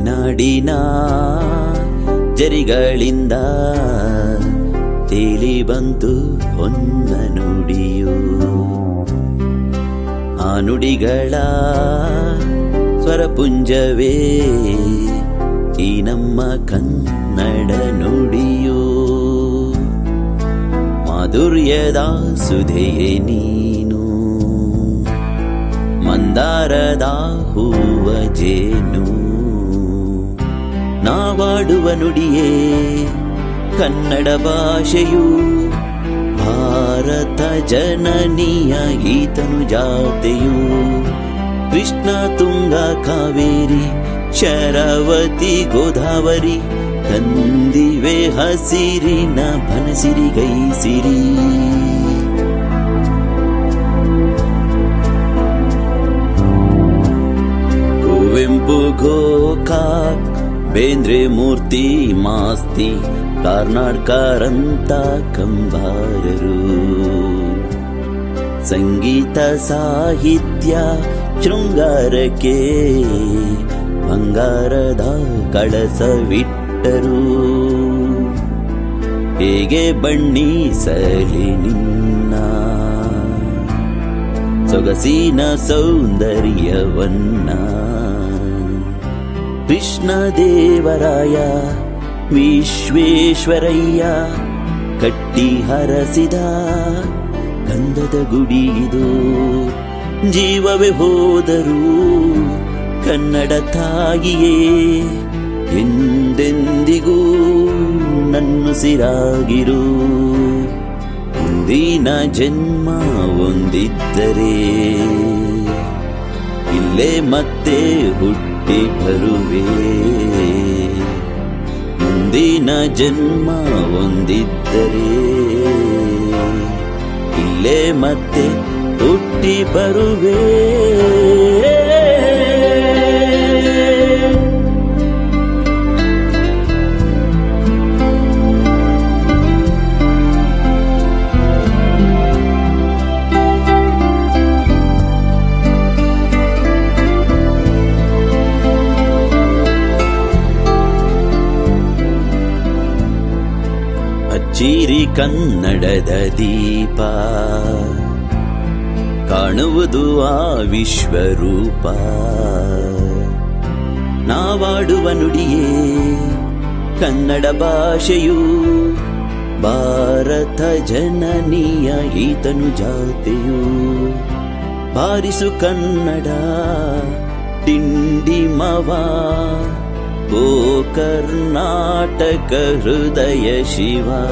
ಮಲೆನಾಡಿನ ಜರಿಗಳಿಂದ ತೇಲಿ ಬಂತು ಹೊನ್ನ ನುಡಿಯು. ಆ ನುಡಿಗಳ ಸ್ವರಪುಂಜವೇ ಈ ನಮ್ಮ ಕನ್ನಡ ನುಡಿಯು. ಮಾಧುರ್ಯದ ಸುಧೆಯೇ ನೀನು ಮಂದಾರದ ಹೂವ ಜೇನು. ನಾವಾಡುವ ನುಡಿಯೇ ಕನ್ನಡ ಭಾಷೆಯು ಭಾರತ ಜನನಿಯ ಈತನು ಜಾತೆಯು. ಕೃಷ್ಣ ತುಂಗ ಕಾವೇರಿ, ಶರವತಿ ಗೋದಾವರಿ ತಂದಿವೆ ಹಸಿರಿನ ಬನಸಿರಿ ಗೈಸಿರಿ. ಬೇಂದ್ರೆ ಮೂರ್ತಿ ಮಾಸ್ತಿ ಕಾರ್ನಾಡ್ಕಾರಂತ ಕಂಬಾರರು. ಸಂಗೀತ ಸಾಹಿತ್ಯ ಶೃಂಗಾರಕ್ಕೆ ಬಂಗಾರದ ಕಳಸವಿಟ್ಟರು. ಹೇಗೆ ಬಣ್ಣಿಸಲಿ ನಿನ್ನ ಸೊಗಸಿನ ಸೌಂದರ್ಯವನ್ನ ಕೃಷ್ಣ ದೇವರಾಯ ವಿಶ್ವೇಶ್ವರಯ್ಯ ಕಟ್ಟಿ ಹರಸಿದ ಗಂಧದ ಗುಡಿ ಇದು. ಜೀವವೇ ಹೋದರೂ ಕನ್ನಡ ತಾಯಿಯೇ, ಎಂದೆಂದಿಗೂ ನನ್ನುಸಿರಾಗಿರು ಮುಂದಿನ ಜನ್ಮ ಒಂದಿದ್ದರೆ, ಇಲ್ಲೇ ಮತ್ತೆ ಹುಟ್ಟಿ ಬರುವೆ. ಮುಂದಿನ ಜನ್ಮ ಒಂದಿದ್ದರೆ ಇಲ್ಲೇ ಮತ್ತೆ ಹುಟ್ಟಿ ಬರುವೆ. ಹಚ್ಚಿರಿ ಕನ್ನಡದ ದೀಪ. ಕಾಣುವುದು ಆ ವಿಶ್ವರೂಪ. ನಾವಾಡುವ ನುಡಿಯೇ ಕನ್ನಡ ಭಾಷೆಯು. ಭಾರತ ಜನನಿಯ ಈತನು ಜಾತೆಯು. ಬಾರಿಸು ಕನ್ನಡ ಡಿಂಡಿಮವ गोकर्णाटकहृदय शिवा।